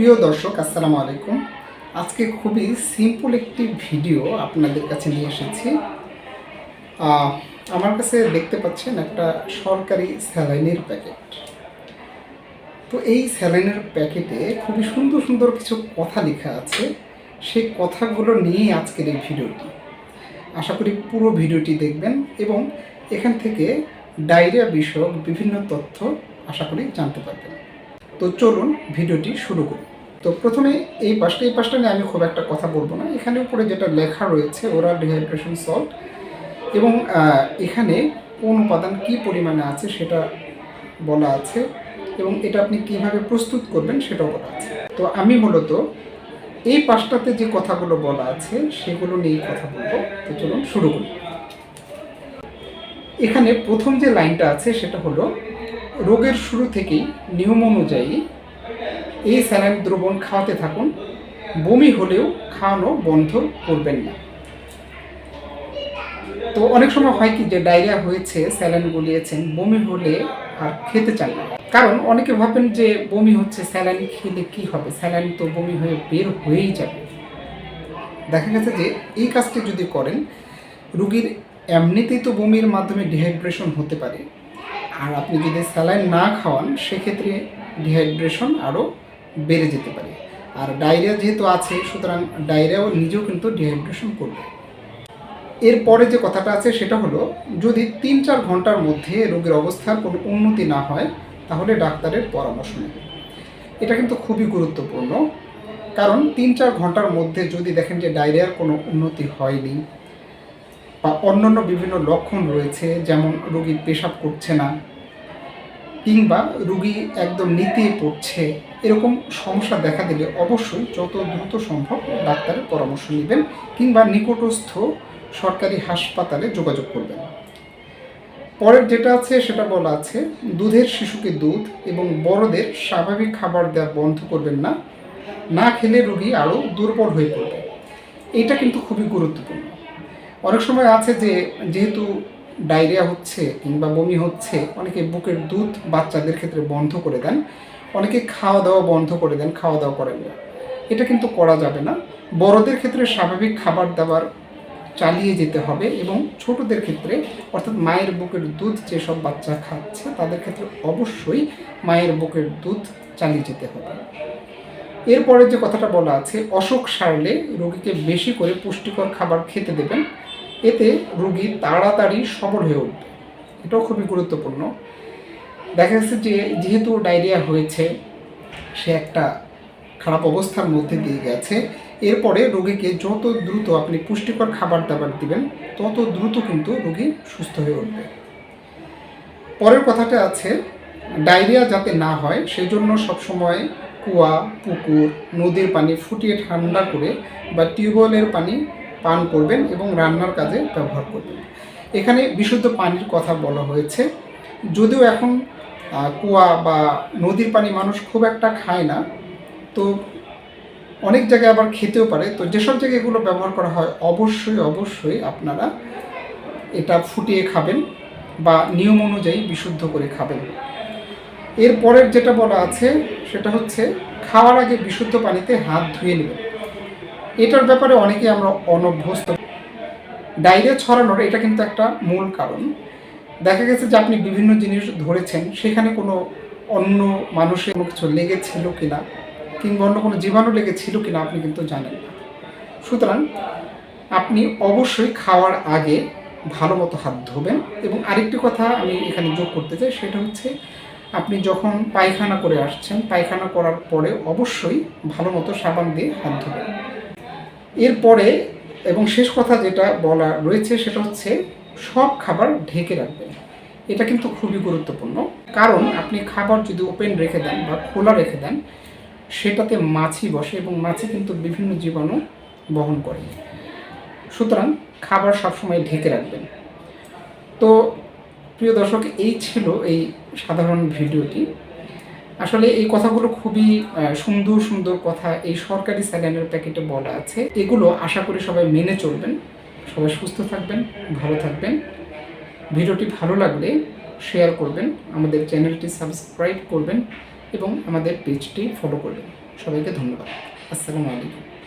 প্রিয় দর্শক, আসসালামু আলাইকুম। আজকে খুবই সিম্পল একটি ভিডিও আপনাদের কাছে নিয়ে এসেছি। আমার কাছে দেখতে পাচ্ছেন একটা সরকারি স্যালাইনের প্যাকেট। তো এই স্যালাইনের প্যাকেটে খুবই সুন্দর সুন্দর কিছু কথা লেখা আছে। সেই কথাগুলো নিয়েই আজকের এই ভিডিওটি আশা করি পুরো ভিডিওটি দেখবেন এবং এখান থেকে ডায়রিয়া বিষয়ক বিভিন্ন তথ্য আশা করি জানতে পারবেন। তো চলুন ভিডিওটি শুরু করি। তো প্রথমে এই পাশটা এই পাশটা নিয়ে আমি খুব একটা কথা বলব না। এখানে উপরে যেটা লেখা রয়েছে, ওরাল ডিহাইড্রেশন সল্ট এবং এখানে কোন উপাদান কি পরিমাণে আছে সেটা বলা আছে, এবং এটা আপনি কীভাবে প্রস্তুত করবেন সেটাও বলা আছে। তো আমি মূলত এই পাশটাতে যে কথাগুলো বলা আছে, সেগুলো নিয়ে কথা বলব। তো চলুন শুরু করি। এখানে প্রথম যে লাইনটা আছে সেটা হলো রোগের শুরু থেকেই নিয়ম অনুযায়ী এই স্যালাইন দ্রবণ খাওয়াতে থাকুন। বমি হলেও খাওয়ানো বন্ধ করবেন না। তো অনেক সময় হয় কি যে ডায়রিয়া হয়েছে, স্যালাইন গলিয়েছেন, বমি হলে আর খেতে চান না। কারণ অনেকে ভাবেন যে বমি হচ্ছে স্যালাইন খেলে কি হবে? স্যালাইন তো বমি হয়ে বের হয়েই যাবে। দেখা গেছে যে এই কাজটি যদি করেন, রুগীর এমনিতেই তো বমির মাধ্যমে ডিহাইড্রেশন হতে পারে। আর আপনি যদি স্যালাইন না খাওয়ান, সেক্ষেত্রে ডিহাইড্রেশন আরও বেড়ে যেতে পারে। আর ডায়রিয়া যেহেতু আছে, সুতরাং ডায়রিয়াও নিজেও কিন্তু ডিহাইড্রেশন করবে। এরপরে যে কথাটা আছে, সেটা হলো, যদি তিন চার ঘণ্টার মধ্যে রোগীর অবস্থার কোনো উন্নতি না হয়, তাহলে ডাক্তারের পরামর্শ নেবে। এটা কিন্তু খুবই গুরুত্বপূর্ণ। কারণ তিন চার ঘণ্টার মধ্যে যদি দেখেন যে ডায়রিয়ার কোনো উন্নতি হয়নি বা অন্যান্য বিভিন্ন লক্ষণ রয়েছে, যেমন রোগী পেশাব করছে না, কিংবা রুগী একদম নিতে পড়ছে, এরকম সমস্যা দেখা দিলে অবশ্যই যত দ্রুত সম্ভব ডাক্তারের পরামর্শ নেবেন কিংবা নিকটস্থ সরকারি হাসপাতালে যোগাযোগ করবেন। পরের যেটা আছে, সেটা বলা আছে, দুধের শিশুকে দুধ এবং বড়দের স্বাভাবিক খাবার দেওয়া বন্ধ করবেন না না খেলে রুগী আরও দুর্বল হয়ে পড়বে। এটা কিন্তু খুবই গুরুত্বপূর্ণ। অনেক সময় আছে যে, যেহেতু ডায়রিয়া হচ্ছে কিংবা বমি হচ্ছে, অনেকে বুকের দুধ বাচ্চাদের ক্ষেত্রে বন্ধ করে দেন। অনেকে খাওয়া দাওয়া বন্ধ করে দেন, খাওয়া দাওয়া করেন না। এটা কিন্তু করা যাবে না। বড়দের ক্ষেত্রে স্বাভাবিক খাবার দাবার চালিয়ে যেতে হবে এবং ছোটদের ক্ষেত্রে, অর্থাৎ মায়ের বুকের দুধ যেসব বাচ্চা খাচ্ছে, তাদের ক্ষেত্রে অবশ্যই মায়ের বুকের দুধ চালিয়ে যেতে হবে। এরপরে যে কথাটা বলা আছে, অসুখ সারলে রোগীকে বেশি করে পুষ্টিকর খাবার খেতে দেবেন। এতে রুগী তাড়াতাড়ি সবল হয়ে উঠবে। এটাও খুবই গুরুত্বপূর্ণ। দেখা যাচ্ছে যে যেহেতু ডায়রিয়া হয়েছে, সে একটা খারাপ অবস্থার মধ্যে দিয়ে গেছে। এরপরে রোগীকে যত দ্রুত আপনি পুষ্টিকর খাবার দাবার দিবেন, তত দ্রুত কিন্তু রোগী সুস্থ হয়ে উঠবে। পরের কথাটা আছে, ডায়রিয়া যাতে না হয়, সেজন্য সবসময় কুয়া, পুকুর, নদীর পানি ফুটিয়ে ঠান্ডা করে বা টিউবওয়েলের পানি পান করবেন এবং রান্নার কাজে ব্যবহার করবেন। এখানে বিশুদ্ধ পানির কথা বলা হয়েছে। যদিও এখন কুয়া বা নদীর পানি মানুষ খুব একটা খায় না, তো অনেক জায়গায় আবার খেতেও পারে। তো যেসব জায়গায় এগুলো ব্যবহার করা হয়, অবশ্যই অবশ্যই আপনারা এটা ফুটিয়ে খাবেন বা নিয়ম অনুযায়ী বিশুদ্ধ করে খাবেন। এরপরের যেটা বলা আছে, সেটা হচ্ছে, খাওয়ার আগে বিশুদ্ধ পানিতে হাত ধুয়ে নেবেন। এটার ব্যাপারে অনেকে আমরা অনভ্যস্ত। ডায়রিয়া ছড়ানোর এটা কিন্তু একটা মূল কারণ। দেখা গেছে যে আপনি বিভিন্ন জিনিস ধরেছেন, সেখানে কোনো অন্য মানুষের কোনো কিছু লেগেছিল কিনা, কিংবা অন্য কোনো জীবাণু লেগেছিল কিনা আপনি কিন্তু জানেন না। সুতরাং আপনি অবশ্যই খাওয়ার আগে ভালো মতো হাত ধোবেন এবং আরেকটি কথা আমি এখানে যোগ করতে চাই, সেটা হচ্ছে আপনি যখন পায়খানা করে আসছেন, পায়খানা করার পরে অবশ্যই ভালো মতো সাবান দিয়ে হাত ধোবেন। এরপরে এবং শেষ কথা যেটা বলা রয়েছে সেটা হচ্ছে সব খাবার ঢেকে রাখবেন। এটা কিন্তু খুবই গুরুত্বপূর্ণ। কারণ আপনি খাবার যদি ওপেন রেখে দেন বা খোলা রেখে দেন, সেটাতে মাছি বসে এবং মাছি কিন্তু বিভিন্ন জীবাণু বহন করে। সুতরাং খাবার সবসময় ঢেকে রাখবেন। তো প্রিয় দর্শক, এই ছিল এই সাধারণ ভিডিওটি। আসলে এই কথাগুলো খুবই সুন্দর সুন্দর কথা এই সরকারি স্যালাইনের প্যাকেটে বলা আছে। এগুলো আশা করি সবাই মেনে চলবেন। সবাই সুস্থ থাকবেন, ভালো থাকবেন। ভিডিওটি ভালো লাগলে শেয়ার করবেন, আমাদের চ্যানেলটি সাবস্ক্রাইব করবেন এবং আমাদের পেজটি ফলো করবেন। সবাইকে ধন্যবাদ। আসসালামু আলাইকুম।